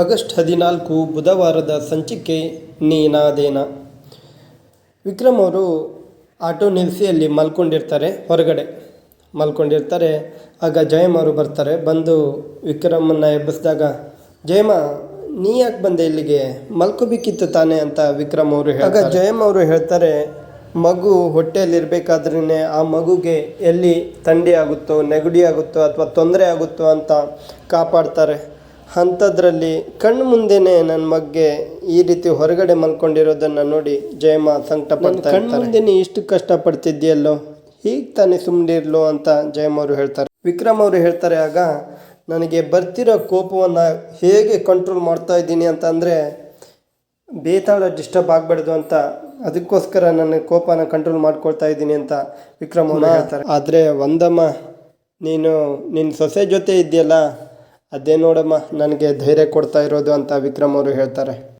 August ಹದಿನಾಲ್ಕು ಬುಧವಾರದ ಸಂಚಿಕೆ ನೀನಾದೇನ. ವಿಕ್ರಮ್ ಅವರು ಆಟೋ ನಿಲ್ಲಿಸಿ ಅಲ್ಲಿ ಮಲ್ಕೊಂಡಿರ್ತಾರೆ ಹೊರಗಡೆ ಮಲ್ಕೊಂಡಿರ್ತಾರೆ. ಆಗ ಜಯಮ್ ಅವರು ಬರ್ತಾರೆ ಬಂದು ವಿಕ್ರಮನ್ನ ಎಬ್ಬಿಸಿದಾಗ ಜಯಮ್ಮ ನೀ ಯಾಕೆ ಬಂದೆ ಇಲ್ಲಿಗೆ? ಮಲ್ಕೋಬೇಕಿತ್ತು ತಾನೇ ಅಂತ ವಿಕ್ರಮ್ ಅವರು ಆಗ ಜಯಮ್ ಅವರು ಹೇಳ್ತಾರೆ ಮಗು ಹೊಟ್ಟೆಯಲ್ಲಿರಬೇಕಾದ್ರೇ ಆ ಮಗುಗೆ ಎಲ್ಲಿ ಥಂಡಿ ಆಗುತ್ತೋ ನೆಗಡಿ ಆಗುತ್ತೋ ಅಥವಾ ತೊಂದರೆ ಆಗುತ್ತೋ ಅಂತ ಕಾಪಾಡ್ತಾರೆ. ಅಂಥದ್ರಲ್ಲಿ ಕಣ್ಣು ಮುಂದೆನೆ ನನ್ನ ಮಗ್ಗೆ ಈ ರೀತಿ ಹೊರಗಡೆ ಮಲ್ಕೊಂಡಿರೋದನ್ನು ನೋಡಿ ಜಯಮ್ಮ ಸಂಕಟ ಕಣ್ಣು ಮುಂದೆನೆ ಇಷ್ಟು ಪಡ್ತಿದ್ಯಲ್ಲೋ ಹೀಗೆ ತಾನೇ ಸುಮ್ಮನಿರ್ಲು ಅಂತ ಜಯಮ್ಮ ಅವರು ಹೇಳ್ತಾರೆ. ವಿಕ್ರಮ್ ಅವರು ಹೇಳ್ತಾರೆ ಆಗ ನನಗೆ ಬರ್ತಿರೋ ಕೋಪವನ್ನು ಹೇಗೆ ಕಂಟ್ರೋಲ್ ಮಾಡ್ತಾ ಇದ್ದೀನಿ ಅಂತ ಅಂದರೆ ಬೇತಾಳ ಡಿಸ್ಟರ್ಬ್ ಆಗಬಾರ್ದು ಅಂತ. ಅದಕ್ಕೋಸ್ಕರ ನನ್ನ ಕೋಪನ ಕಂಟ್ರೋಲ್ ಮಾಡ್ಕೊಳ್ತಾ ಇದ್ದೀನಿ ಅಂತ ವಿಕ್ರಮ್ ಅವರು ಹೇಳ್ತಾರೆ. ಆದರೆ ಒಂದಮ್ಮ ನೀನು ನಿನ್ನ ಸೊಸೆ ಜೊತೆ ಇದೆಯಲ್ಲ ಅದೇ ನೋಡಮ್ಮ ನನಗೆ ಧೈರ್ಯ ಕೊಡ್ತಾ ಇರೋದು ಅಂತ ವಿಕ್ರಮ್ ಅವರು ಹೇಳ್ತಾರೆ.